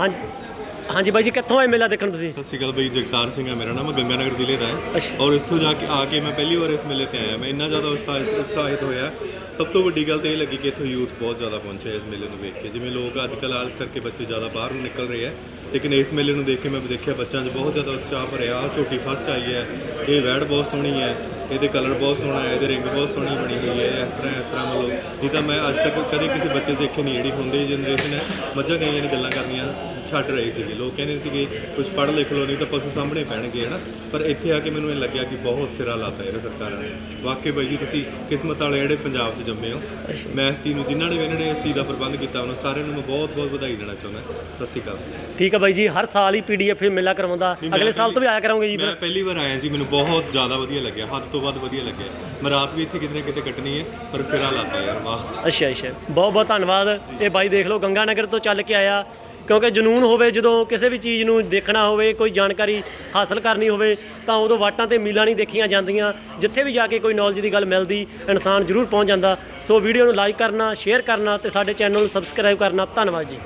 ਹਾਂਜੀ। ਹਾਂਜੀ ਬਾਈ ਜੀ ਕਿੱਥੋਂ ਆਏ ਮੇਲਾ ਦੇਖਣ ਤੁਸੀਂ? ਸਤਿ ਸ਼੍ਰੀ ਅਕਾਲ ਬਈ ਜਗਤਾਰ ਸਿੰਘ ਹੈ ਮੇਰਾ ਨਾਮ ਗੰਗਾਨਗਰ ਜ਼ਿਲ੍ਹੇ ਦਾ ਹੈ। ਅੱਛਾ। ਔਰ ਇੱਥੋਂ ਜਾ ਕੇ ਆ ਕੇ ਮੈਂ ਪਹਿਲੀ ਵਾਰ ਇਸ ਮੇਲੇ ਤੇ ਆਇਆ। ਮੈਂ ਇੰਨਾ ਜ਼ਿਆਦਾ ਉਸਤਾ- ਉਤਸ਼ਾਹਿਤ ਹੋਇਆ। ਸਭ ਤੋਂ ਵੱਡੀ ਗੱਲ ਤਾਂ ਇਹ ਲੱਗੀ ਕਿ ਇੱਥੋਂ ਯੂਥ ਬਹੁਤ ਜ਼ਿਆਦਾ ਪਹੁੰਚਿਆ ਇਸ ਮੇਲੇ ਨੂੰ ਵੇਖ ਕੇ। ਜਿਵੇਂ ਲੋਕ ਅੱਜ ਕੱਲ੍ਹ ਆਲਸ ਕਰਕੇ ਬੱਚੇ ਜ਼ਿਆਦਾ ਬਾਹਰ ਨੂੰ ਨਿਕਲ ਰਹੇ ਆ। ਲੇਕਿਨ ਇਸ ਮੇਲੇ ਨੂੰ ਦੇਖ ਕੇ ਮੈਂ ਦੇਖਿਆ ਬੱਚਿਆਂ 'ਚ ਬਹੁਤ ਜ਼ਿਆਦਾ ਉਤਸ਼ਾਹ ਭਰਿਆ। ਆਹ ਝੋਟੀ ਫਸਟ ਆਈ ਹੈ। ਇਹ ਵੈੜ ਬਹੁਤ ਸੋਹਣੀ ਹੈ। ਇਹਦੇ ਕਲਰ ਬਹੁਤ ਸੋਹਣਾ ਹੈ, ਇਹਦੇ ਰਿੰਗ ਬਹੁਤ ਸੋਹਣੀ ਬਣੀ ਹੋਈ ਹੈ, ਇਸ ਤਰ੍ਹਾਂ ਇਸ ਤਰ੍ਹਾਂ ਮਤਲਬ, ਨਹੀਂ ਤਾਂ ਮੈਂ ਅੱਜ ਤੱਕ ਕਦੇ ਕਿਸੇ ਬੱਚੇ ਦੇਖੇ ਨਹੀਂ ਜਿਹੜੀ ਹੁੰਦੀ ਜਨਰੇਸ਼ਨ ਹੈ। ਮੱਝਾਂ ਕਈਆਂ ਦੀ ਗੱਲਾਂ ਕਰਨੀਆਂ। ਛੱਡ ਰਹੇ ਸੀਗੇ। ਲੋਕ ਕਹਿੰਦੇ ਸੀਗੇ ਕੁਝ ਪੜ੍ਹ ਲਿਖ ਲਓ ਨਹੀਂ ਤਾਂ ਪਸ਼ੂ ਸਾਹਮਣੇ ਪੈਣਗੇ ਹਨਾ? ਪਰ ਇੱਥੇ ਆ ਕੇ ਮੈਨੂੰ ਇਹ ਲੱਗਿਆ ਕਿ ਬਹੁਤ ਸਿਰਾ ਲਾਤਾ ਇਹ ਸਰਕਾਰਾਂ ਨੇ। ਵਾਕਈ ਬਾਈ ਜੀ ਤੁਸੀਂ ਕਿਸਮਤ ਵਾਲੇ ਜਿਹੜੇ ਪੰਜਾਬ 'ਚ ਜੰਮੇ ਹੋ ਮੈਂ ਚੀਜ਼ ਨੂੰ ਜਿਨ੍ਹਾਂ ਨੇ ਇਹਨਾਂ ਨੇ ਚੀਜ਼ ਦਾ ਪ੍ਰਬੰਧ ਕੀਤਾ ਉਹਨਾਂ ਸਾਰਿਆਂ ਨੂੰ ਮੈਂ ਬਹੁਤ ਬਹੁਤ ਵਧਾਈ ਦੇਣਾ ਚਾਹੁੰਦਾ। ਸਤਿ ਸ਼੍ਰੀ ਅਕਾਲ। ਠੀਕ ਹੈ ਬਾਈ ਜੀ ਹਰ ਸਾਲ ਹੀ ਪੀਡੀਐਫ ਮੇਲਾ ਕਰਵਾਉਂਦਾ। ਅਗਲੇ ਸਾਲ ਤੋਂ ਵੀ ਆਇਆ ਕਰਾਂਗੇ ਜੀ ਮੈਂ ਪਹਿਲੀ ਵਾਰ ਆਇਆ ਜੀ ਮੈਨੂੰ ਬਹੁਤ ਜ਼ਿਆਦਾ ਵਧੀਆ ਲੱਗਿਆ ਹੱਦ ਤੋਂ ਵੱਧ ਵਧੀਆ ਲੱਗਿਆ। ਮੈਂ ਰਾਤ ਵੀ ਇੱਥੇ ਕਿਤੇ ਕਿਤੇ ਕੱਟਣੀ ਹੈ ਪਰ ਸਿਰਾ ਲਾਤਾ ਯਾਰ ਵਾਹ। ਅੱਛਾ ਅੱਛਾ। ਬਹੁਤ ਬਹੁਤ ਧੰਨਵਾਦ। ਇਹ ਬਾਈ ਦੇਖ ਲਓ ਗੰਗਾ ਨਗਰ ਤੋਂ ਚੱਲ ਕੇ ਆਇਆ। ਕਿਉਂਕਿ ਜਨੂਨ ਹੋਵੇ, ਜਦੋਂ ਕਿਸੇ ਵੀ ਚੀਜ਼ ਨੂੰ ਦੇਖਣਾ ਹੋਵੇ, ਕੋਈ ਜਾਣਕਾਰੀ ਹਾਸਲ ਕਰਨੀ ਹੋਵੇ, ਤਾਂ ਉਦੋਂ ਵਾਟਾਂ ਤੇ ਮੀਲਾਂ ਨਹੀਂ ਦੇਖੀਆਂ ਜਾਂਦੀਆਂ। ਜਿੱਥੇ ਵੀ ਜਾ ਕੇ ਕੋਈ ਨੌਲੇਜ ਦੀ ਗੱਲ ਮਿਲਦੀ, ਇਨਸਾਨ ਜ਼ਰੂਰ ਪਹੁੰਚ ਜਾਂਦਾ। ਸੋ ਵੀਡੀਓ ਨੂੰ ਲਾਈਕ ਕਰਨਾ ਸ਼ੇਅਰ ਕਰਨਾ ਤੇ ਸਾਡੇ ਚੈਨਲ ਨੂੰ ਸਬਸਕ੍ਰਾਈਬ ਕਰਨਾ। ਧੰਨਵਾਦ ਜੀ।